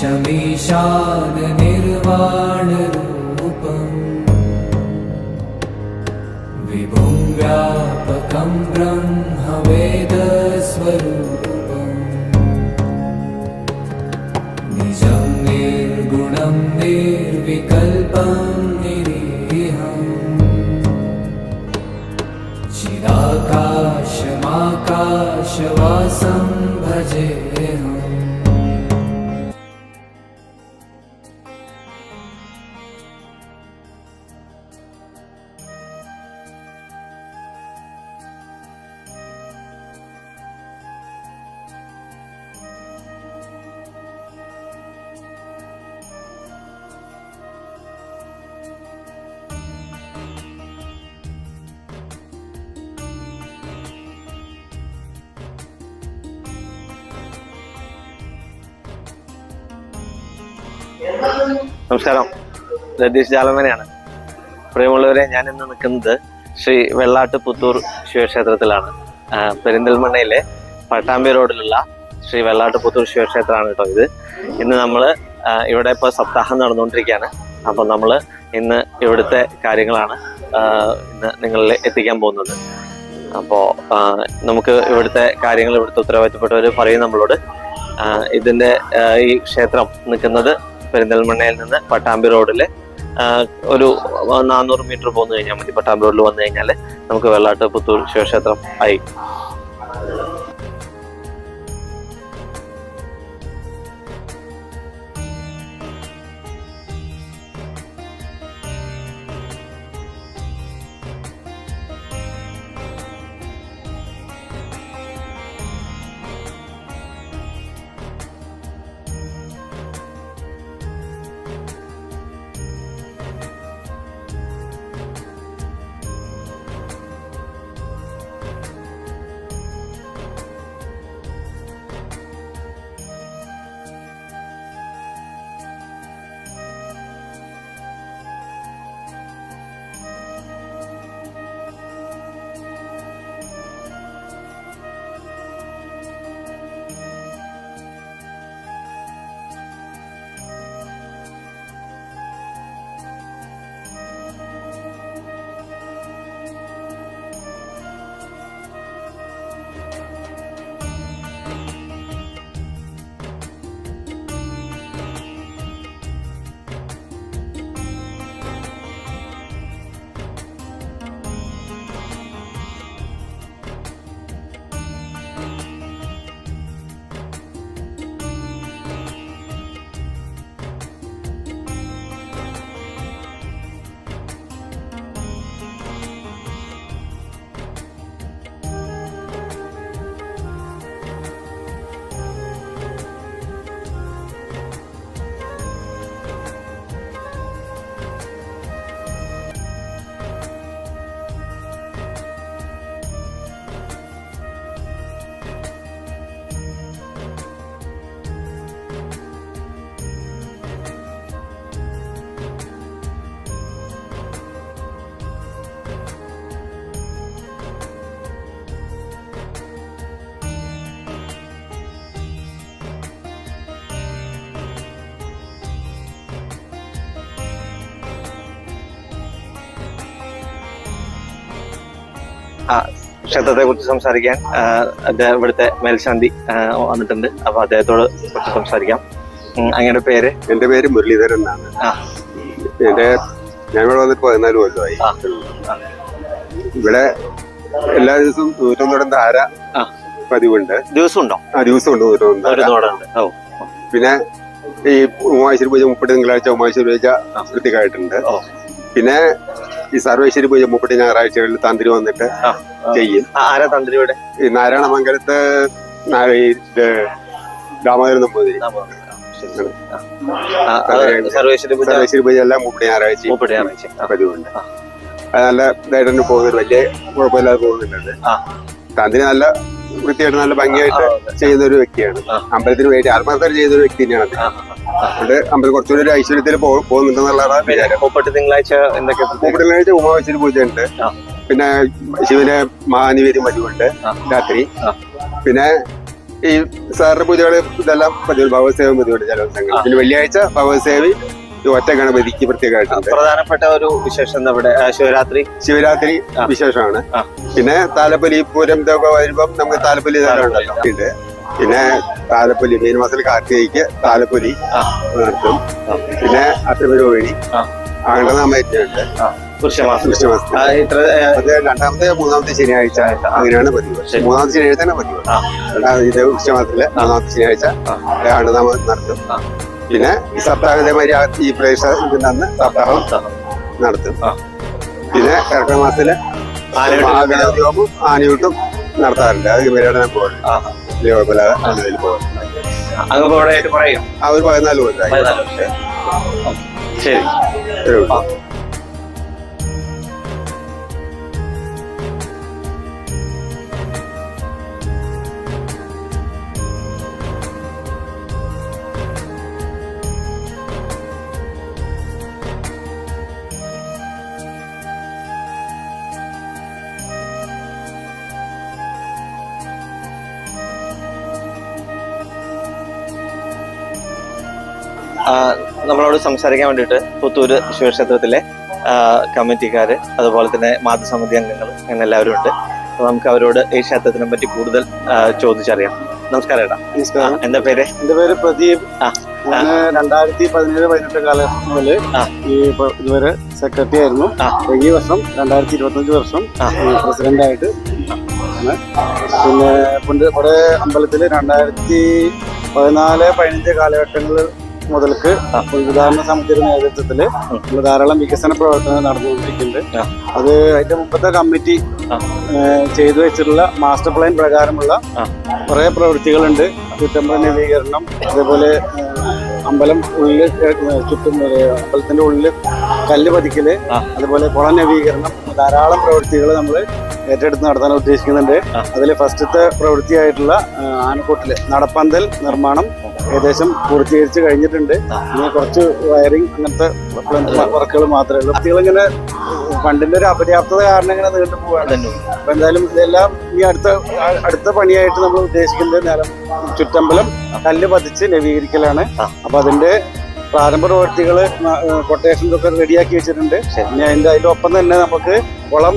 शमीशान निर्वाणरूपम् विभुं व्यापकं ब्रह्मवेदस्वरूपम् निजं निर्गुणं निर्विकल्पं निरीहम् चिदाकाशमाकाशवासं നമസ്കാരം. രതീഷ് ജാലമനയാണ്. പ്രിയമുള്ളവരെ ഞാൻ ഇന്ന് നിൽക്കുന്നത് ശ്രീ വെള്ളാട്ട് പുത്തൂർ ശിവക്ഷേത്രത്തിലാണ് പെരിന്തൽമണ്ണയിലെ പട്ടാമ്പി റോഡിലുള്ള ശ്രീ വെള്ളാട്ട് പുത്തൂർ ശിവക്ഷേത്രമാണ് കേട്ടോ ഇത്. ഇന്ന് നമ്മൾ ഇവിടെ ഇപ്പോൾ സപ്താഹം നടന്നുകൊണ്ടിരിക്കുകയാണ്. അപ്പം നമ്മൾ ഇന്ന് ഇവിടുത്തെ കാര്യങ്ങളാണ് ഇന്ന് നിങ്ങളിൽ എത്തിക്കാൻ പോകുന്നത്. അപ്പോൾ നമുക്ക് ഇവിടുത്തെ കാര്യങ്ങൾ ഇവിടുത്തെ ഉത്തരവാദിത്തപ്പെട്ടവർ പറയും നമ്മളോട്. ഇതിന്റെ ഈ ക്ഷേത്രം നിൽക്കുന്നത് പെരിന്തൽമണ്ണയിൽ നിന്ന് പട്ടാമ്പി റോഡിൽ ഒരു നാനൂറ് മീറ്റർ പോന്നു കഴിഞ്ഞാൽ മതി. പട്ടാമ്പി റോഡിൽ വന്നു കഴിഞ്ഞാൽ നമുക്ക് വെള്ളാട്ട് പുത്തൂർ ശിവക്ഷേത്രം ആയി. ക്ഷേത്രത്തെ കുറിച്ച് സംസാരിക്കാൻ അദ്ദേഹം ഇവിടുത്തെ മേൽശാന്തി വന്നിട്ടുണ്ട്. അപ്പൊ അദ്ദേഹത്തോട് കുറച്ച് സംസാരിക്കാം. അങ്ങനെ അങ്ങയുടെ പേര്? എന്റെ പേര് മുരളീധരൻ എന്നാണ്. എന്റെ ഞാൻ ഇവിടെ വന്നിട്ട് പതിനാല് കൊല്ലമായി. ഇവിടെ എല്ലാ ദിവസവും നൂറ്റൊന്നിടം ധാര. പതിവുണ്ട്. ദിവസമുണ്ടോ? ആ ദിവസമുണ്ട് ഉണ്ട്. പിന്നെ ഈ ഉമാശ്വരി പൂജ മുപ്പത്തി തിങ്കളാഴ്ച ഉമാശ്വരി പൂജ കൃത്യമായിട്ടുണ്ട്. പിന്നെ ഈ സർവേശ്വരി പൂജ മുപ്പത്തി ഞായറാഴ്ചകളിൽ തന്ത്രി വന്നിട്ട് ചെയ്യും. ആരാ തന്ത്രിയുടെ ഈ നാരായണമംഗലത്ത് മംഗലത്ത് ഇത് ദാമോദരൻ നമ്പൂതിരി സർവേശ്വരി പൂജ? സർവേശ്വരി പൂജ എല്ലാം മുപ്പത്തി ഞായറാഴ്ച മൂപ്പടി ഞായറാഴ്ച പതിവുണ്ട്. അത് നല്ല ഇതായിട്ട് തന്നെ പോകുന്നുണ്ട്. വലിയ കുഴപ്പമില്ലാതെ പോകുന്നുണ്ട്. തന്ത്രി നല്ല വൃത്തിയായിട്ട് നല്ല ഭംഗിയായിട്ട് ചെയ്യുന്ന ഒരു വ്യക്തിയാണ്. അമ്പലത്തിന് വേണ്ടി ആത്മഹത്യ ചെയ്യുന്ന ഒരു വ്യക്തി തന്നെയാണ്. അതുകൊണ്ട് അമ്പലം കുറച്ചുകൂടി ഒരു ഐശ്വര്യത്തിൽ പോ- പോകുന്നുണ്ടെന്നുള്ളതാണ് പിന്നെ വിചാരം. മുപ്പത്തി തിങ്കളാഴ്ച എന്തൊക്കെ? മൂപ്പടിലാഴ്ച ഉമാവശ്വരി പൂജ ഉണ്ട് പിന്നെ ശിവന്റെ മഹാനിവേദ്യം ആ. രാത്രി. പിന്നെ ഈ സാറിന്റെ പൂജകൾ ഇതെല്ലാം പതിവ് ഭഗവത്സേവ പതിവുണ്ട് ചില ദിവസങ്ങൾ പിന്നെ വെള്ളിയാഴ്ച ഭഗവത്സേവി ഈ ഒറ്റ ഗണപതിക്ക് പ്രത്യേകമായിട്ടുണ്ട് പ്രധാനപ്പെട്ട ഒരു വിശേഷം നമ്മുടെ ശിവരാത്രി? ശിവരാത്രി വിശേഷമാണ്. പിന്നെ താലപ്പൊലി പൂരം ഇതൊക്കെ വരുമ്പം നമുക്ക് താലപ്പൊലി ഉണ്ട് പിന്നെ താലപ്പൊലി മെയിൻ മാസത്തിൽ കാർത്തികയ്ക്ക് താലപ്പൊലി നടത്തും. പിന്നെ അഷ്ടമിരോഹിണി വഴി ആണ്ടനാമയറ്റുണ്ട് പുരുഷമാസം കൃഷ്ണമാസത്തിൽ ഇത്ര ആ, അത് രണ്ടാമത്തെ മൂന്നാമത്തെ ശനിയാഴ്ച അങ്ങനെയാണ് പതിവ്. മൂന്നാമത്തെ ശനിയാഴ്ച തന്നെ പതിവ്. ഇത് കൃഷ്ണമാസത്തിലെ മൂന്നാമത്തെ ശനിയാഴ്ച. ആണ്ടനാമം നടത്തും. പിന്നെ സപ്താഹം ഇതേമാതിരി ഈ പ്രദേശ അന്ന് സപ്താഹം നടത്തും. പിന്നെ കർക്കിടക മാസത്തിൽ ആനയൂട്ട് നടത്താറുണ്ട്. അത് പരിപാടി. വലിയ കുഴപ്പമില്ലാതെ അതിൽ പോകും അങ്ങ് ഇവിടെ പറയും. ആ ഒരു പതിനാല് പോയി പതിനാല് ശരി. നമ്മളോട് സംസാരിക്കാൻ വേണ്ടിയിട്ട് പുത്തൂര് ശിവക്ഷേത്രത്തിലെ കമ്മിറ്റിക്കാർ കമ്മിറ്റിക്കാര് അതുപോലെ തന്നെ മാതൃസമിതി അംഗങ്ങൾ അങ്ങനെ എല്ലാവരും ഉണ്ട്. അപ്പൊ നമുക്ക് അവരോട് ഈ ക്ഷേത്രത്തിനെ പറ്റി കൂടുതൽ ചോദിച്ചറിയാം. നമസ്കാരം ഏട്ടാ. നമസ്കാരം. എന്താ പേര്? എന്റെ പേര് പ്രദീപ്. രണ്ടായിരത്തി പതിനേഴ് പതിനെട്ട് കാലഘട്ടം മുതൽ ഈ ഇതുവരെ സെക്രട്ടറി ആയിരുന്നു. ഈ വർഷം രണ്ടായിരത്തി ഇരുപത്തഞ്ച് വർഷം പ്രസിഡന്റ് ആയിട്ട്. പിന്നെ ഇവിടെ അമ്പലത്തിൽ രണ്ടായിരത്തി പതിനാല് പതിനഞ്ച് കാലഘട്ടങ്ങളിൽ മുതൽക്ക് ഉദാഹരണ സമിതിയുടെ. നമ്മൾ ധാരാളം വികസന പ്രവർത്തനങ്ങൾ നടന്നുകൊണ്ടിരിക്കുന്നുണ്ട്. അത് അതിന്റെ മുമ്പത്തെ കമ്മിറ്റി ചെയ്തു വെച്ചിട്ടുള്ള മാസ്റ്റർ പ്ലാൻ പ്രകാരമുള്ള. കുറെ പ്രവൃത്തികളുണ്ട് ചുറ്റമ്പല നവീകരണം അതേപോലെ അമ്പലം ഉള്ളിൽ ചുറ്റും അമ്പലത്തിന്റെ ഉള്ളിൽ കല്ല് പതിക്കൽ. അതുപോലെ കുള നവീകരണം ധാരാളം പ്രവൃത്തികൾ നമ്മൾ ഏറ്റെടുത്ത് നടത്താൻ ഉദ്ദേശിക്കുന്നുണ്ട് അതിൽ ഫസ്റ്റത്തെ പ്രവൃത്തിയായിട്ടുള്ള ഏഹ്, നടപ്പന്തൽ നിർമ്മാണം ഏകദേശം പൂർത്തീകരിച്ച് കഴിഞ്ഞിട്ടുണ്ട്. ഇനി കുറച്ച് വയറിംഗ് അങ്ങനത്തെ വർക്കുകൾ മാത്രമേ ഉള്ളൂ. കുട്ടികൾ ഇങ്ങനെ ഫണ്ടിന്റെ ഒരു അപര്യാപ്തത കാരണം ഇങ്ങനെ നീണ്ടു പോവാണ് അപ്പൊ എന്തായാലും ഇതെല്ലാം ഈ അടുത്ത അടുത്ത പണിയായിട്ട് നമ്മൾ ഉദ്ദേശിക്കുന്നത് നേരം ചുറ്റമ്പലം കല്ല് പതിച്ച് നവീകരിക്കലാണ്. അപ്പൊ അതിന്റെ പ്രാരംഭ പ്രവർത്തികൾ കൊട്ടേഷൻസ് ഒക്കെ റെഡിയാക്കി വെച്ചിട്ടുണ്ട്. പിന്നെ ഇനി അതിന്റെ അതിന്റെ ഒപ്പം തന്നെ നമുക്ക് കുളം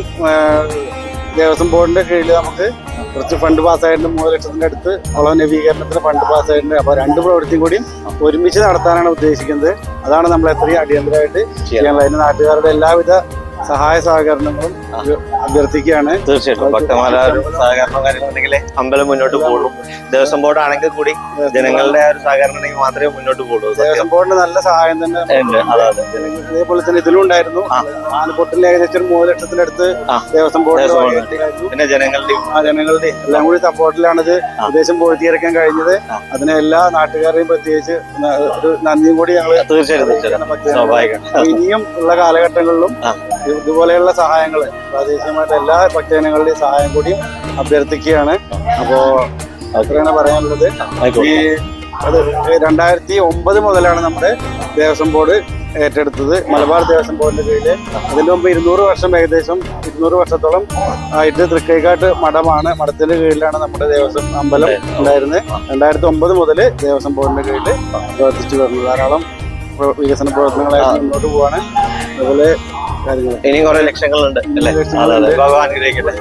ദേവസ്വം ബോർഡിന്റെ കീഴിൽ നമുക്ക് കുറച്ച് ഫണ്ട് പാസ്സായിട്ടുണ്ട്. മൂന്ന് ലക്ഷത്തിന്റെ അടുത്ത് ഉള്ള നവീകരണത്തിന് ഫണ്ട് പാസ്സായിട്ടുണ്ട്. അപ്പൊ രണ്ട് പ്രവൃത്തിയും കൂടി ഒരുമിച്ച് നടത്താനാണ് ഉദ്ദേശിക്കുന്നത്. അതാണ് നമ്മൾ എത്രയും അടിയന്തരമായിട്ട് ചെയ്യാനുള്ളത്. അതിന് നാട്ടുകാരുടെ എല്ലാവിധ സഹായ സഹകരണങ്ങളും. അഭ്യർത്ഥിക്കുകയാണ്. തീർച്ചയായിട്ടും. ഭക്തമാല സഹകരണം കാര്യങ്ങളുണ്ടെങ്കിൽ അമ്പലം മുന്നോട്ട് പോകുള്ളൂ ദേവസ്വം ബോർഡ് ആണെങ്കിൽ കൂടി ജനങ്ങളുടെ ആ ഒരു സഹകരണം ഉണ്ടെങ്കിൽ മാത്രമേ മുന്നോട്ട് പോകുള്ളൂ ദേവസ്വം ബോർഡിന് നല്ല സഹായം തന്നെ അതേപോലെ തന്നെ ഇതിലും ഉണ്ടായിരുന്നു. ആ. ആനപ്പൊട്ടിൽ ഏകദേശം ഒരു മൂന്ന് ലക്ഷത്തിനടുത്ത്. ദേവസ്വം ബോർഡ് പിന്നെ ജനങ്ങളുടെയും ആ ജനങ്ങളുടെയും എല്ലാം കൂടി സപ്പോർട്ടിലാണിത്. ഉദ്ദേശം പൂർത്തീകരിക്കാൻ കഴിഞ്ഞത്. അതിന് എല്ലാ നാട്ടുകാരെയും പ്രത്യേകിച്ച് ഒരു നന്ദിയും കൂടി ഞങ്ങൾ തീർച്ചയായിട്ടും ഇനിയും ഉള്ള കാലഘട്ടങ്ങളിലും. ഇതുപോലെയുള്ള സഹായങ്ങൾ പ്രാദേശികമായിട്ട് എല്ലാ ഭക്തജനങ്ങളുടെയും സഹായം കൂടി അഭ്യർത്ഥിക്കുകയാണ്. അപ്പോൾ അത്രയാണ് പറയാനുള്ളത്. ഈ അത് രണ്ടായിരത്തി ഒമ്പത് മുതലാണ് നമ്മുടെ ദേവസ്വം ബോർഡ് ഏറ്റെടുത്തത്. മലബാർ ദേവസ്വം ബോർഡിന്റെ കീഴിൽ അതിന് മുമ്പ് ഇരുന്നൂറ് വർഷം ഏകദേശം ഇരുന്നൂറ് വർഷത്തോളം ആയിട്ട് തൃക്കൈക്കാട്ട് മഠമാണ്. മഠത്തിന്റെ കീഴിലാണ് നമ്മുടെ ദേവസ്വം അമ്പലം ഉണ്ടായിരുന്നത്. രണ്ടായിരത്തി ഒമ്പത് മുതൽ ദേവസ്വം ബോർഡിന്റെ കീഴിൽ പ്രവർത്തിച്ചു വരുന്നത്. ധാരാളം വികസന പ്രവർത്തനങ്ങളായിട്ട് മുന്നോട്ട് പോവാണ്. അതുപോലെ കാര്യങ്ങൾ ഇനി കുറെ ലക്ഷ്യങ്ങളുണ്ട് അല്ലേ? ഭഗവാൻ അനുഗ്രഹിക്കട്ടെ.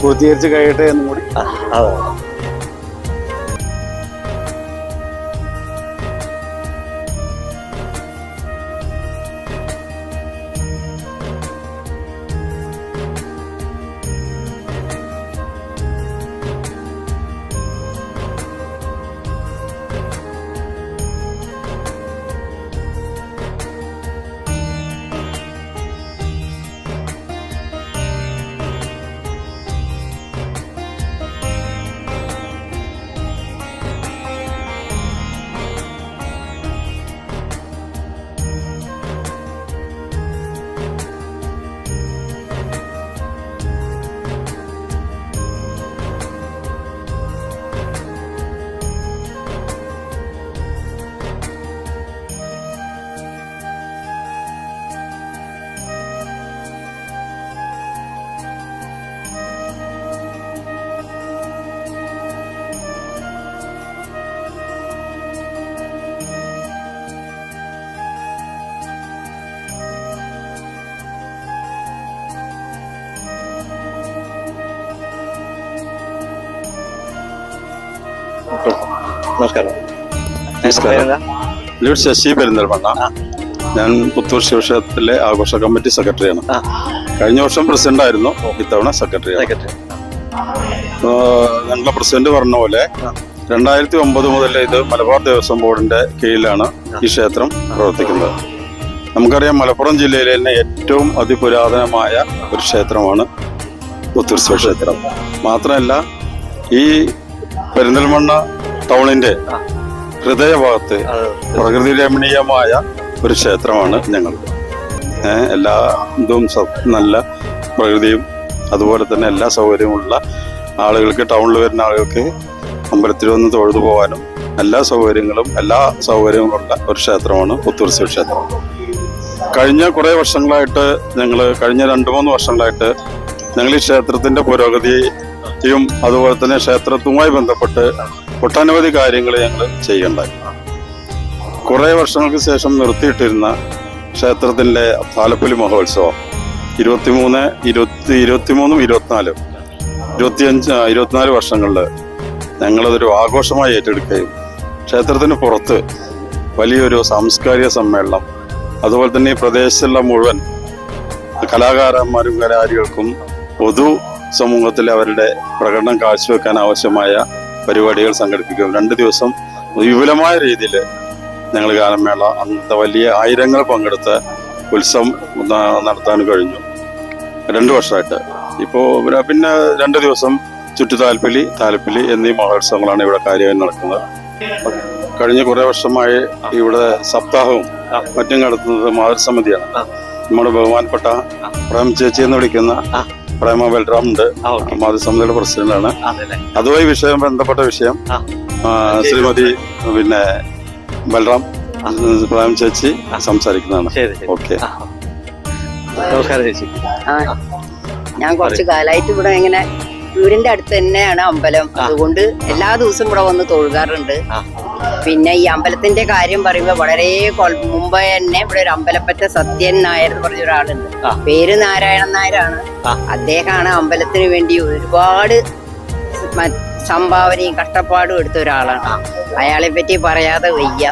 പൂർത്തീകരിച്ച് കഴിയട്ടെ എന്നും കൂടി. അതെ. നമസ്കാരം. നമസ്കാരം. ലീഡ് ശശി പെരിന്തൽമണ്ണ. ഞാൻ പുത്തൂർ ശിവക്ഷേത്രത്തിലെ ആഘോഷ കമ്മിറ്റി സെക്രട്ടറിയാണ്. കഴിഞ്ഞ വർഷം പ്രസിഡന്റ് ആയിരുന്നു. ഇത്തവണ സെക്രട്ടറി. ഞങ്ങളുടെ പ്രസിഡന്റ് പറഞ്ഞ പോലെ രണ്ടായിരത്തി ഒമ്പത് മുതൽ ഇത് മലബാർ ദേവസ്വം ബോർഡിന്റെ കീഴിലാണ് ഈ ക്ഷേത്രം പ്രവർത്തിക്കുന്നത്. നമുക്കറിയാം മലപ്പുറം ജില്ലയിലെ തന്നെ ഏറ്റവും അതിപുരാതനമായ ഒരു ക്ഷേത്രമാണ് പുത്തൂർ ശിവക്ഷേത്രം മാത്രമല്ല ഈ പെരിന്തൽമണ്ണ ടൗണിന്റെ ഹൃദയഭാഗത്ത് പ്രകൃതി രമണീയമായ ഒരു ക്ഷേത്രമാണ് ഞങ്ങൾക്ക് ഏഹ് എല്ലാ ഇതും നല്ല പ്രകൃതിയും അതുപോലെ തന്നെ എല്ലാ സൗകര്യമുള്ള ആളുകൾക്ക് ടൗണിൽ വരുന്ന ആളുകൾക്ക് അമ്പലത്തിൽ വന്ന് തൊഴുതു പോകാനും എല്ലാ സൗകര്യങ്ങളും എല്ലാ സൗകര്യങ്ങളുള്ള ഒരു ക്ഷേത്രമാണ് പുത്തൂർ ശിവക്ഷേത്രം കഴിഞ്ഞ കുറേ വർഷങ്ങളായിട്ട് ഞങ്ങൾ കഴിഞ്ഞ രണ്ട് മൂന്ന് വർഷങ്ങളായിട്ട് ഞങ്ങൾ ഈ ക്ഷേത്രത്തിന്റെ പുരോഗതിയും അതുപോലെ തന്നെ ക്ഷേത്രത്തുമായി ബന്ധപ്പെട്ട് ഒട്ടനവധി കാര്യങ്ങൾ ഞങ്ങൾ ചെയ്യണ്ടായി. കുറേ വർഷങ്ങൾക്ക് ശേഷം നിർത്തിയിട്ടിരുന്ന ക്ഷേത്രത്തിന്റെ താലപ്പൊലി മഹോത്സവം ഇരുപത്തിമൂന്ന് ഇരുപത്തി ഇരുപത്തിമൂന്നും ഇരുപത്തിനാലും ഇരുപത്തിയഞ്ച് ഇരുപത്തിനാല് വർഷങ്ങളിൽ ഞങ്ങളതൊരു ആഘോഷമായി ഏറ്റെടുക്കുകയും ക്ഷേത്രത്തിന് പുറത്ത് വലിയൊരു സാംസ്കാരിക സമ്മേളനം അതുപോലെ തന്നെ ഈ പ്രദേശത്തുള്ള മുഴുവൻ കലാകാരന്മാരും കലാകാരികൾക്കും പൊതു സമൂഹത്തിൽ അവരുടെ പ്രകടനം കാഴ്ചവെക്കാൻ ആവശ്യമായ പരിപാടികൾ സംഘടിപ്പിക്കും രണ്ട് ദിവസം വിപുലമായ രീതിയിൽ ഞങ്ങൾ ഗാനമേള അന്നത്തെ വലിയ ആയിരങ്ങൾ പങ്കെടുത്ത് ഉത്സവം നടത്താൻ കഴിഞ്ഞു രണ്ട് വർഷമായിട്ട് ഇപ്പോൾ പിന്നെ രണ്ട് ദിവസം ചുറ്റു താൽപ്പലി താൽപ്പലി എന്നീ മഹോത്സവങ്ങളാണ് ഇവിടെ കാര്യമായി നടക്കുന്നത് കഴിഞ്ഞ കുറേ വർഷമായി ഇവിടെ സപ്താഹവും മറ്റും നടത്തുന്നത് മാതൃസമിതിയാണ് ആ. നമ്മുടെ ബഹുമാനപ്പെട്ട പ്രേം ചേച്ചി എന്ന് വിളിക്കുന്ന. പ്രേമ ബൽറാം ഉണ്ട്. മാതൃസമിതിയുടെ പ്രസിഡന്റാണ്. അതുമായി വിഷയം ബന്ധപ്പെട്ട വിഷയം. ശ്രീമതി പിന്നെ ബൽറാം പ്രേം ചേച്ചി സംസാരിക്കുന്നതാണ്. ഓക്കെ. നമസ്കാരം ചേച്ചി. ഞാൻ കുറച്ച് കാലമായിട്ട് ഇവിടെ ഇങ്ങനെ വീടിന്റെ അടുത്ത് തന്നെയാണ് അമ്പലം. അതുകൊണ്ട് എല്ലാ ദിവസവും ഇവിടെ വന്ന് തൊഴുകാറുണ്ട്. പിന്നെ ഈ അമ്പലത്തിന്റെ കാര്യം പറയുമ്പോൾ വളരെ മുമ്പേ തന്നെ ഇവിടെ ഒരു അമ്പലപ്പറ്റ സത്യൻ നായർ എന്ന് പറഞ്ഞ ഒരാളുണ്ട്. പേര് നാരായണൻ നായരാണ്. അദ്ദേഹമാണ് അമ്പലത്തിന് വേണ്ടി ഒരുപാട് സംഭാവനയും കഷ്ടപ്പാടും എടുത്ത ഒരാളാണ് അയാളെ പറ്റി പറയാതെ വയ്യ.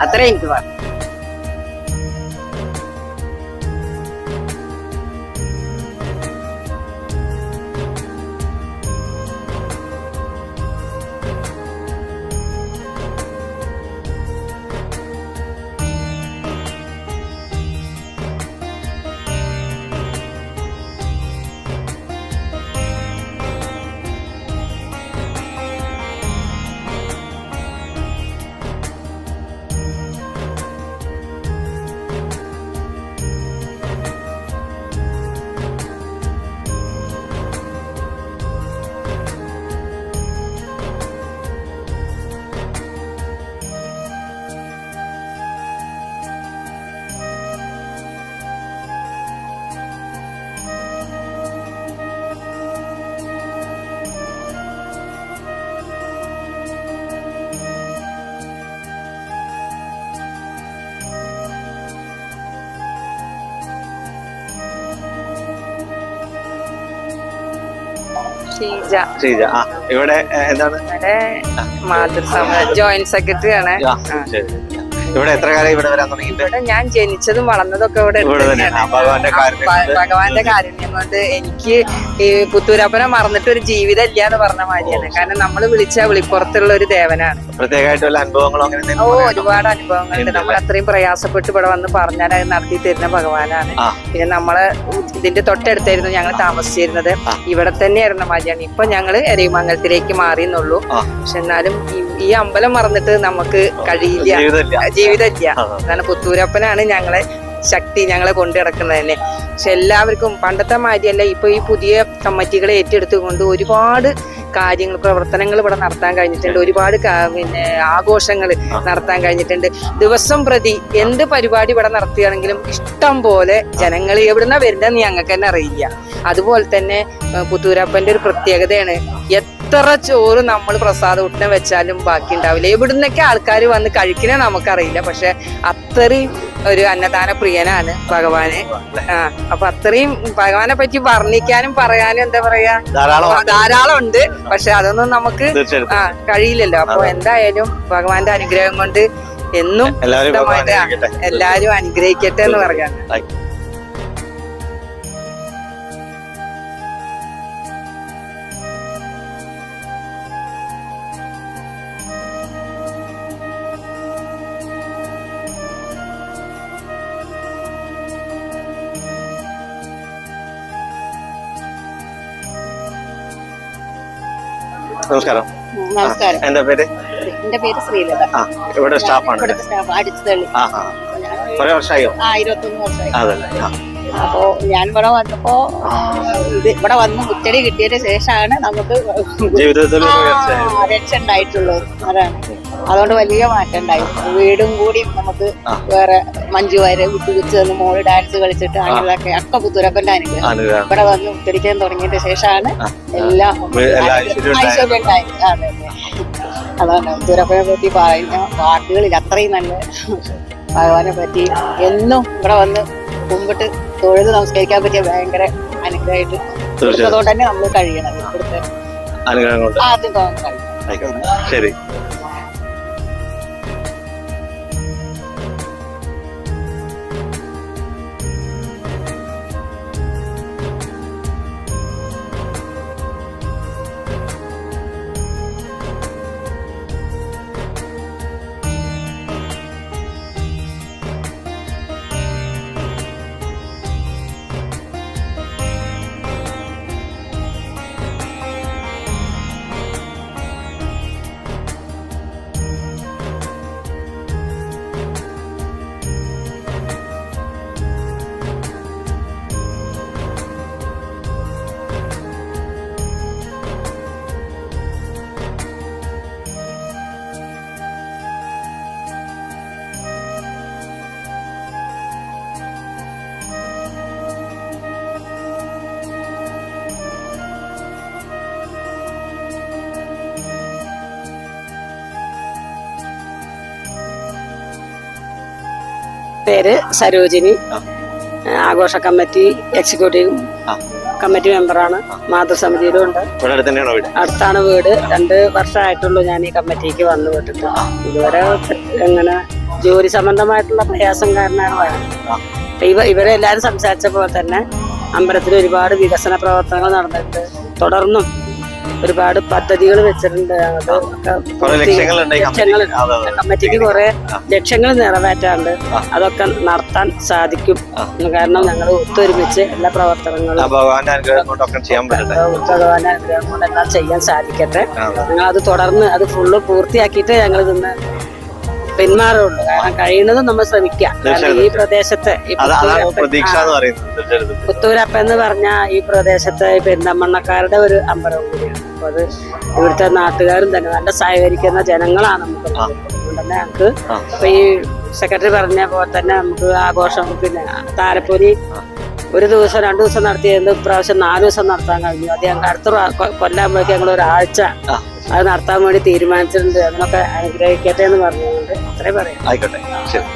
അത്ര എനിക്ക് പറയാം ശ്രീജ. ആ ഇവിടെ എന്താണ്? ഇവിടെ ജോയിന്റ് സെക്രട്ടറി ആണ് ശരി. ഇവിടെ എത്ര കാലം ഇവിടെ വരാൻ തുടങ്ങിയിട്ട്? ഇവിടെ ഞാൻ ജനിച്ചതും വളർന്നതും ഒക്കെ ഇവിടെ ഭഗവാന്റെ കാരുണ്യം കൊണ്ട്. ഭഗവാന്റെ കാരുണ്യം കൊണ്ട് എനിക്ക് ഈ പുത്തൂരപ്പനെ മറന്നിട്ട് ഒരു ജീവിതം ഇല്ല എന്ന് പറഞ്ഞ മാതിരിയാണ്. കാരണം നമ്മൾ വിളിച്ച വിളിപ്പുറത്തുള്ള ഒരു ദേവനാണ്. പ്രത്യേകമായിട്ടുള്ള അനുഭവങ്ങളോ അങ്ങനെ ഓ? ഒരുപാട് അനുഭവങ്ങളുണ്ട്. നമ്മൾ അത്രയും പ്രയാസപ്പെട്ട് ഇവിടെ വന്ന് പറഞ്ഞാൽ അത് നടത്തി തരുന്ന ഭഗവാനാണ്. പിന്നെ നമ്മൾ ഇതിന്റെ തൊട്ടടുത്തായിരുന്നു ഞങ്ങൾ താമസിച്ചിരുന്നത്. ഇവിടെ തന്നെയായിരുന്നു മാതിരിയാണ് ഇപ്പൊ ഞങ്ങൾ എരയുമംഗലത്തിലേക്ക് മാറിയെന്നുള്ളൂ പക്ഷെ എന്നാലും ഈ അമ്പലം മറന്നിട്ട് നമുക്ക് കഴിയില്ല. ജീവിതമില്ല കാരണം പുത്തൂരപ്പനാണ് ഞങ്ങളെ ശക്തി ഞങ്ങളെ കൊണ്ടു നടക്കുന്നത് തന്നെ. പക്ഷെ എല്ലാവർക്കും പണ്ടത്തെ മാതിരിയല്ല ഇപ്പൊ ഈ പുതിയ കമ്മിറ്റികളെ ഏറ്റെടുത്തുകൊണ്ട് ഒരുപാട് കാര്യങ്ങൾ പ്രവർത്തനങ്ങൾ ഇവിടെ നടത്താൻ കഴിഞ്ഞിട്ടുണ്ട്. ഒരുപാട് പിന്നെ ആഘോഷങ്ങൾ നടത്താൻ കഴിഞ്ഞിട്ടുണ്ട്. ദിവസം പ്രതി എന്ത് പരിപാടി ഇവിടെ നടത്തുകയാണെങ്കിലും ഇഷ്ടം പോലെ ജനങ്ങൾ എവിടുന്ന വരുന്നതെന്ന് ഞങ്ങൾക്ക് തന്നെ അറിയില്ല. അതുപോലെ തന്നെ പുത്തൂരപ്പന്റെ ഒരു പ്രത്യേകതയാണ് എത്ര ചോറ് നമ്മൾ പ്രസാദ ഊട്ടിനെ വെച്ചാലും ബാക്കി ഉണ്ടാവില്ല എവിടുന്നൊക്കെ ആൾക്കാർ വന്ന് കഴിക്കണേ നമുക്കറിയില്ല. പക്ഷെ അത്രയും ഒരു അന്നദാന പ്രിയനാണ് ഭഗവാനെ. ആ അപ്പൊ അത്രയും ഭഗവാനെ പറ്റി വർണിക്കാനും പറയാനും എന്താ പറയാ? ധാരാളം ഉണ്ട് പക്ഷെ അതൊന്നും നമുക്ക് ആ കഴിയില്ലല്ലോ. അപ്പൊ എന്തായാലും ഭഗവാന്റെ അനുഗ്രഹം കൊണ്ട് എന്നും എല്ലാവരും അനുഗ്രഹിക്കട്ടെ. എല്ലാരും അനുഗ്രഹിക്കട്ടെ എന്ന് പറയാം നമസ്കാരം. നമസ്കാരം. എന്റെ പേര്? എന്റെ പേര് ശ്രീലത. ആ ഇവിടെ സ്റ്റാഫാണ് ഇവിടുത്തെ സ്റ്റാഫ് അടിച്ചു തള്ളി ആ ആ. കുറെ വർഷമായോ? ആ ഇരുപത്തൊന്ന് വർഷമായി. അതല്ലേ ആ. അപ്പോ ഞാൻ ഇവിടെ വന്നപ്പോ ഇത് ഇവിടെ വന്ന് മുച്ചടി കിട്ടിയതിന് ശേഷമാണ് നമുക്ക് ജീവിതത്തിൽ. രക്ഷ ഉണ്ടായിട്ടുള്ളത്. അതാണ്. അതുകൊണ്ട് വലിയ മാറ്റം ഉണ്ടായി. വീടും കൂടി നമുക്ക് വേറെ മഞ്ജു വാര് വിട്ടു വെച്ച് തന്ന് മോൾ ഡാൻസ് കളിച്ചിട്ട് അങ്ങനെയൊക്കെ അക്ക പുത്തുരപ്പന്റെ അനുഗ്രഹം ഇവിടെ വന്ന് ഉത്തരിക്കാൻ തുടങ്ങിയതിന് ശേഷമാണ്. എല്ലാം. ഐശ്വര്യം ഉണ്ടായി അതെ അതെ. അതാണ് പുത്തുരപ്പനെ പറ്റി പറയുന്ന വാക്കുകളിൽ അത്രയും നല്ല ഭഗവാനെ പറ്റി എന്നും ഇവിടെ വന്ന് കുമ്പിട്ട് തൊഴുത് നമസ്കരിക്കാൻ പറ്റിയ ഭയങ്കര അനുഗ്രഹമായിട്ട് അതുകൊണ്ട് തന്നെ നമ്മൾ കഴിയണം ഇവിടുത്തെ അനുഗ്രഹം കൊണ്ട്. ആദ്യം ശരി. പേര് സരോജിനി. ആഘോഷ കമ്മിറ്റി എക്സിക്യൂട്ടീവ് കമ്മിറ്റി മെമ്പറാണ് മാതൃസമിതിയിലും ഉണ്ട്. അടുത്താണ് വീട്. രണ്ട് വർഷമായിട്ടുള്ളൂ ഞാൻ ഈ കമ്മിറ്റിക്ക് വന്നു വിട്ടിട്ട്. ഇതുവരെ എങ്ങനെ ജോലി സംബന്ധമായിട്ടുള്ള പ്രയാസം കാരണമാണ് വരുന്നത്. ഇവ ഇവരെല്ലാരും സംസാരിച്ച പോലെ തന്നെ അമ്പലത്തിൽ ഒരുപാട് വികസന പ്രവർത്തനങ്ങൾ നടന്നിട്ട് തുടർന്നും ഒരുപാട് പദ്ധതികൾ വെച്ചിട്ടുണ്ട്. കമ്മിറ്റിക്ക് കുറെ ലക്ഷ്യങ്ങൾ നിറവേറ്റാണ്ട് അതൊക്കെ നടത്താൻ സാധിക്കും. കാരണം ഞങ്ങൾ ഒത്തൊരുമിച്ച് എല്ലാ പ്രവർത്തനങ്ങളും ഭഗവാന്റെ അനുഗ്രഹം കൊണ്ട് എല്ലാം ചെയ്യാൻ സാധിക്കട്ടെ. ഞങ്ങൾ അത്. തുടർന്ന് അത് ഫുള്ള് പൂർത്തിയാക്കിയിട്ട് ഞങ്ങൾ ഇന്ന് പിന്മാറുള്ളൂ കാരണം കഴിയുന്നതും നമ്മൾ ശ്രമിക്കാം കാരണം ഈ പ്രദേശത്ത് പ്രദേശത്തെ ഈ അത് അതാണ് പ്രതീക്ഷ എന്ന് പറയുന്നത്. പുത്തൂരപ്പ എന്ന് പറഞ്ഞ ഈ പ്രദേശത്തെ പെരുന്തമണ്ണക്കാരുടെ ഒരു അമ്പലം കൂടിയാണ്. അപ്പൊ അത് ഇവിടുത്തെ നാട്ടുകാരും തന്നെ നല്ല സഹകരിക്കുന്ന ജനങ്ങളാണ് നമുക്ക്. അതുകൊണ്ട് തന്നെ നമുക്ക് ഇപ്പൊ ഈ സെക്രട്ടറി പറഞ്ഞ പോലെ തന്നെ നമുക്ക് ആഘോഷം പിന്നെ താരപ്പൊലി ഒരു ദിവസം രണ്ടു ദിവസം നടത്തിയത് ഇപ്രാവശ്യം നാല് ദിവസം നടത്താൻ കഴിഞ്ഞു. അത് ഞങ്ങൾ അടുത്ത കൊല്ലാകുമ്പോഴേക്കും ഞങ്ങൾ ഒരാഴ്ച. അത് നടത്താൻ വേണ്ടി തീരുമാനിച്ചിട്ടുണ്ട്. അതിനൊക്കെ അനുഗ്രഹിക്കട്ടെ എന്ന് പറഞ്ഞുകൊണ്ട് അത്രേ പറയാം ആയിക്കോട്ടെ. ശരി.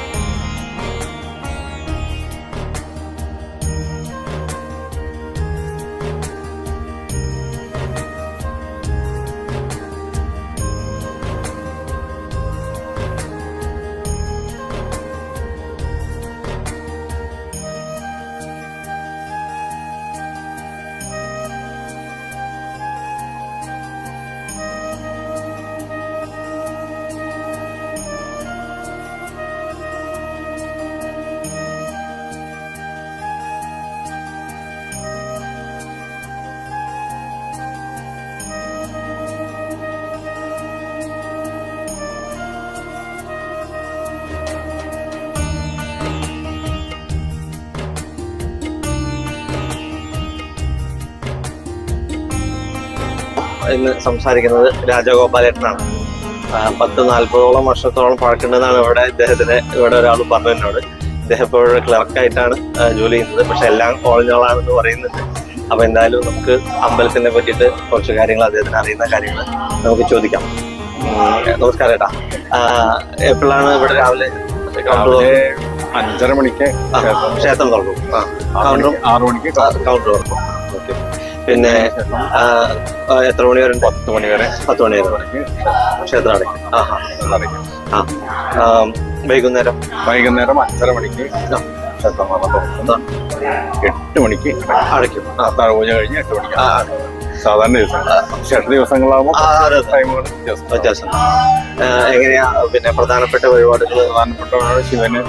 ഇന്ന് സംസാരിക്കുന്നത് രാജഗോപാലേട്ടനാണ്. പത്ത് നാൽപ്പതോളം വർഷത്തോളം പഴക്കുണ്ടെന്നാണ് ഇവിടെ ഇദ്ദേഹത്തിന് ഇവിടെ ഒരാൾ പറഞ്ഞു എന്നോട് ഇദ്ദേഹം ഇപ്പോൾ ഇവിടെ ക്ലർക്കായിട്ടാണ് ജോലി ചെയ്യുന്നത്. പക്ഷെ എല്ലാം കോളേജുകളാണെന്ന് പറയുന്നുണ്ട്. അപ്പൊ എന്തായാലും നമുക്ക് അമ്പലത്തിനെ പറ്റിയിട്ട് കുറച്ച് കാര്യങ്ങൾ അദ്ദേഹത്തിന് അറിയുന്ന കാര്യങ്ങൾ നമുക്ക് ചോദിക്കാം. നമസ്കാരം ഏട്ടാ. എപ്പോഴാണ് ഇവിടെ രാവിലെ അഞ്ചര മണിക്ക് ക്ഷേത്രം തുറക്കും. കൗണ്ടറും ആറു മണിക്ക് കൗണ്ടർ തുറക്കും. ഓക്കെ. പിന്നെ എത്ര മണി വരെ? പത്ത് മണി വരെ. പത്ത് മണി വരെ. ക്ഷേത്രം അടയ്ക്കും. ആ ആ. ആ. വൈകുന്നേരം? വൈകുന്നേരം അഞ്ചര മണിക്ക് ക്ഷേത്രം എട്ട് മണിക്ക് അടയ്ക്കും. അത്താഴ പൂജ കഴിഞ്ഞ് എട്ട് മണിക്ക് സാധാരണ ദിവസങ്ങൾ ക്ഷേത്ര ദിവസങ്ങളാകുമ്പോൾ വ്യത്യാസം. എങ്ങനെയാ? പിന്നെ പ്രധാനപ്പെട്ട വഴിപാടുകൾ പ്രധാനപ്പെട്ട ശിവന്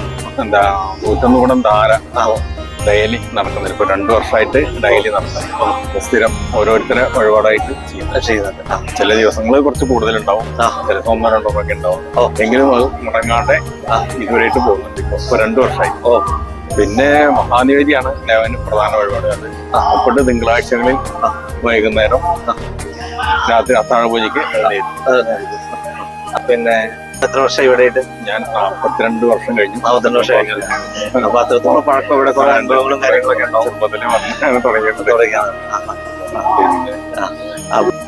എന്താ നൂറ്റൊന്നുകൂടം ധാര ഡെയിലി നടക്കുന്നത് ഇപ്പൊ രണ്ടു വർഷമായിട്ട് ഡെയിലി നടക്കുന്നത് സ്ഥിരം ഓരോരുത്തരെ വഴിപാടായിട്ട് ചെയ്യുന്നുണ്ട്. ചില ദിവസങ്ങൾ കുറച്ച് കൂടുതലുണ്ടാവും. ചില സോമവാരം ഒന്നോ രണ്ടോ ഒക്കെ ഉണ്ടാവും. എങ്കിലും അത് മുടങ്ങാണ്ട്. ഇതുവരെയായിട്ട് പോകുന്നുണ്ട്. ഇപ്പൊ രണ്ടു വർഷമായി. ഓ. പിന്നെ മഹാനിവേദിയാണ് ദേവന് പ്രധാന വഴിപാട് അത് അപ്പോട്ട് തിങ്കളാഴ്ചകളിൽ വൈകുന്നേരം രാത്രി അത്താഴ പൂജയ്ക്ക് പിന്നെ എത്ര വർഷം ഇവിടെ ആയിട്ട് ഞാൻ നാൽപ്പത്തിരണ്ട് വർഷം കഴിഞ്ഞു. നാൽപ്പത്തിരണ്ട് വർഷം കഴിഞ്ഞു. അപ്പൊ അത്രത്തോളം പഴക്കം ഇവിടെ കുറെ അനുഭവങ്ങളും കാര്യങ്ങളൊക്കെ ഉണ്ടാവും. തുടങ്ങിയത് തുടങ്ങിയത്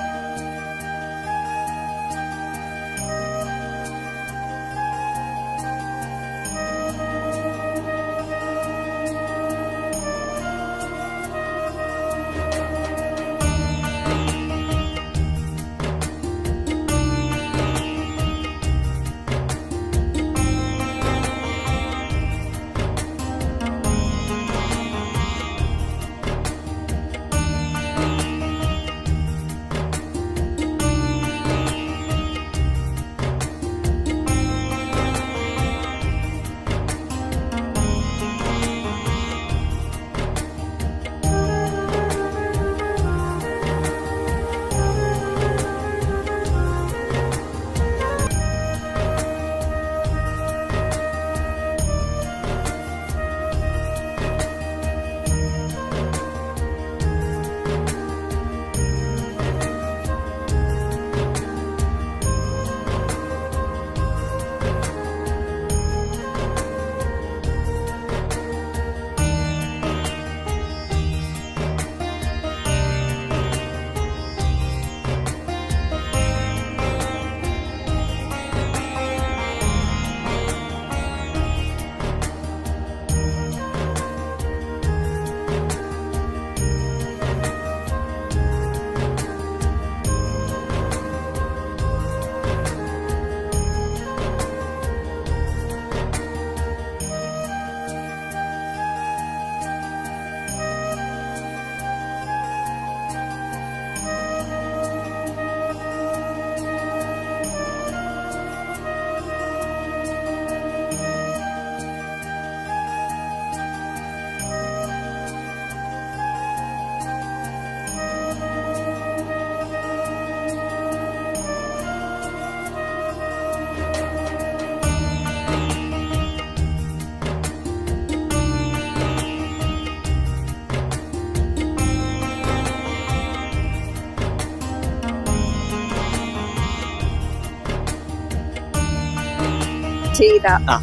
ചെയ്ത.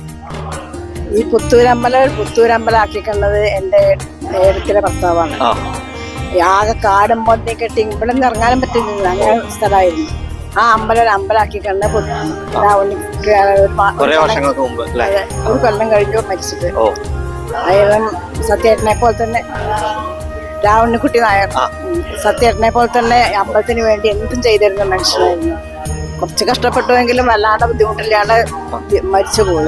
ഈ പുത്തൂരമ്പലം ഒരു പുത്തൂരമ്പലാക്കിക്കുന്നത് എന്റെ നേരത്തിലെ ഭർത്താവാണ്. ആകെ കാടും പൊന്നി കെട്ടി ഇവിടെ നിന്ന് ഇറങ്ങാനും പറ്റുന്നില്ല. അങ്ങനെ സ്ഥലമായിരുന്നു. ആ അമ്പലം ഒരു അമ്പലാക്കി കണ്ട ഒരു കൊല്ലം കഴിഞ്ഞു മരിച്ചിട്ട്. അയാളും സത്യേട്ടനെ പോലെ തന്നെ രാവണ്ണക്കുട്ടി നായർ. സത്യേട്ടനെ പോലെ തന്നെ അമ്പലത്തിന് വേണ്ടി എന്തും ചെയ്തിരുന്ന മനുഷ്യനായിരുന്നു. കുറച്ച് കഷ്ടപ്പെട്ടുവെങ്കിലും വല്ലാണ്ട് ബുദ്ധിമുട്ടില്ലാണ്ട് മരിച്ചു പോയി.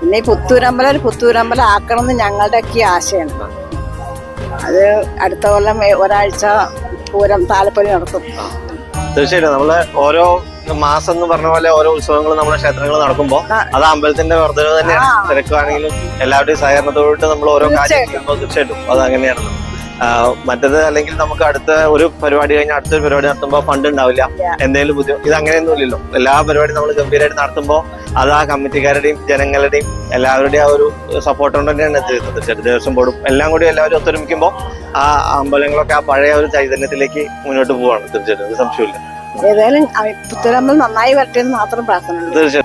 പിന്നെ ഈ പുത്തൂരമ്പലം ഒരു പുത്തൂരമ്പലം ആക്കണം എന്ന് ഞങ്ങളുടെ ഒക്കെ ആശയാണ്. അത് അടുത്ത കൊല്ലം ഒരാഴ്ച പൂരം താലപ്പൊലി നടത്തും തീർച്ചയായിട്ടും നമ്മൾ ഓരോ മാസം എന്ന് പറഞ്ഞ പോലെ ഓരോ ഉത്സവങ്ങളും നമ്മുടെ ക്ഷേത്രങ്ങളിൽ നടക്കുമ്പോൾ. അത് അമ്പലത്തിന്റെ വർദ്ധന തന്നെയാണ്. തിരക്കുവാണെങ്കിലും തിരക്കാണെങ്കിലും എല്ലാവരുടെയും സഹകരണത്തോടെ നമ്മൾ ഓരോ കാര്യം തീർച്ചയായിട്ടും. അത് അങ്ങനെയാണല്ലോ. ആ, മറ്റത് അല്ലെങ്കിൽ നമുക്ക് അടുത്ത ഒരു പരിപാടി കഴിഞ്ഞാൽ അടുത്തൊരു പരിപാടി നടത്തുമ്പോൾ ഫണ്ട് ഉണ്ടാവില്ല. എന്തെങ്കിലും ബുദ്ധിമുട്ട് ഇത് അങ്ങനെയൊന്നും ഇല്ലല്ലോ. എല്ലാ പരിപാടിയും നമ്മൾ ഗംഭീരമായിട്ട് നടത്തുമ്പോൾ അത് ആ കമ്മിറ്റിക്കാരുടെയും ജനങ്ങളുടെയും എല്ലാവരുടെയും ആ ഒരു സപ്പോർട്ട് കൊണ്ട് തന്നെയാണ് എത്തിയിരുന്നത് ചെറിയ ദേവസ്വം ബോർഡും എല്ലാം കൂടി എല്ലാവരും ഒത്തൊരുമിക്കുമ്പോൾ ആ അമ്പലങ്ങളൊക്കെ ആ പഴയ ഒരു ചൈതന്യത്തിലേക്ക് മുന്നോട്ട് പോവാണ്. തീർച്ചയായിട്ടും. സംശയമില്ല ഏതായാലും നന്നായി വരട്ടെ എന്ന് മാത്രം പ്രാർത്ഥന തീർച്ചയായിട്ടും.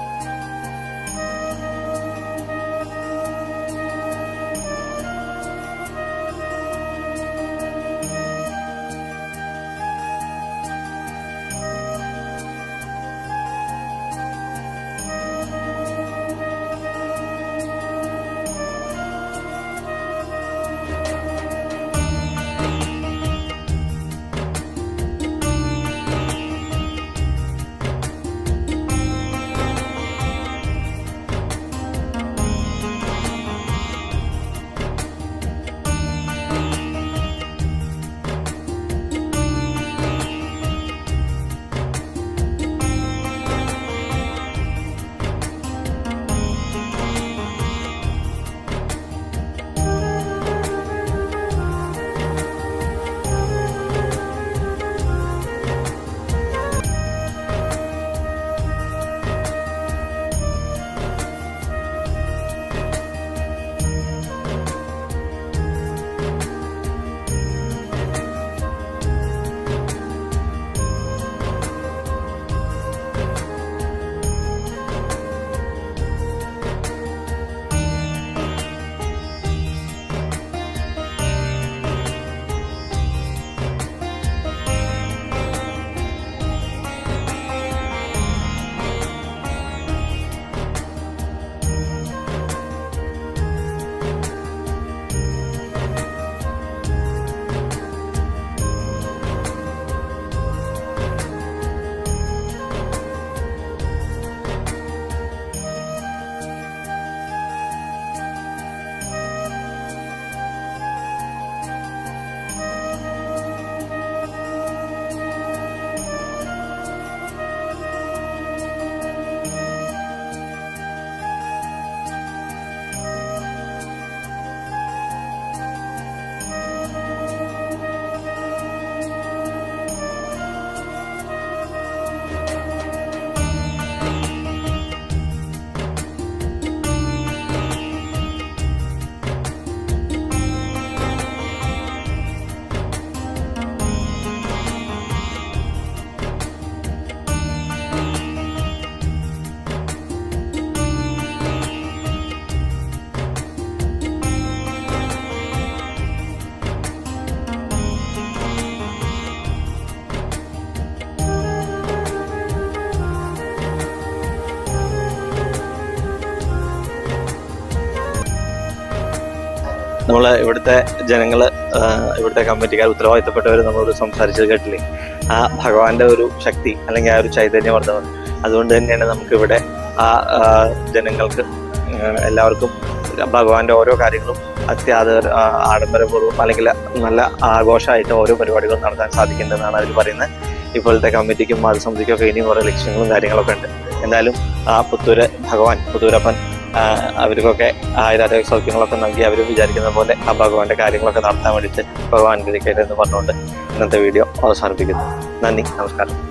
നമ്മൾ ഇവിടുത്തെ ജനങ്ങൾ ഇവിടുത്തെ കമ്മിറ്റിക്കാർ ഉത്തരവാദിത്തപ്പെട്ടവർ നമ്മളോട് സംസാരിച്ചത് കേട്ടില്ലേ? ആ ഭഗവാന്റെ ഒരു ശക്തി അല്ലെങ്കിൽ ആ ഒരു ചൈതന്യവർദ്ധനം. അതുകൊണ്ട് തന്നെയാണ് നമുക്കിവിടെ ആ ജനങ്ങൾക്ക് എല്ലാവർക്കും ഭഗവാന്റെ ഓരോ കാര്യങ്ങളും അത്യാദ ആഡംബരപൂർവം അല്ലെങ്കിൽ നല്ല ആഘോഷമായിട്ട് ഓരോ പരിപാടികളും നടത്താൻ സാധിക്കുന്നതെന്നാണ് അവർ പറയുന്നത്. ഇപ്പോഴത്തെ കമ്മിറ്റിക്കും മതസമിതിക്കും ഒക്കെ ഇനിയും കുറേ ലക്ഷ്യങ്ങളും കാര്യങ്ങളൊക്കെ ഉണ്ട്. എന്തായാലും ആ പുത്തൂര് ഭഗവാൻ പുത്തൂരപ്പൻ അവർക്കൊക്കെ ആയുരാരോഗ്യ സൗഖ്യങ്ങളൊക്കെ നൽകി അവർ വിചാരിക്കുന്ന പോലെ ആ ഭഗവാന്റെ കാര്യങ്ങളൊക്കെ നടത്താൻ വേണ്ടിയിട്ട് ഭഗവാൻ അനുഗ്രഹിക്കട്ടെ എന്ന് പറഞ്ഞുകൊണ്ട് ഇന്നത്തെ വീഡിയോ അവസാനിപ്പിക്കുന്നു. നന്ദി നമസ്കാരം.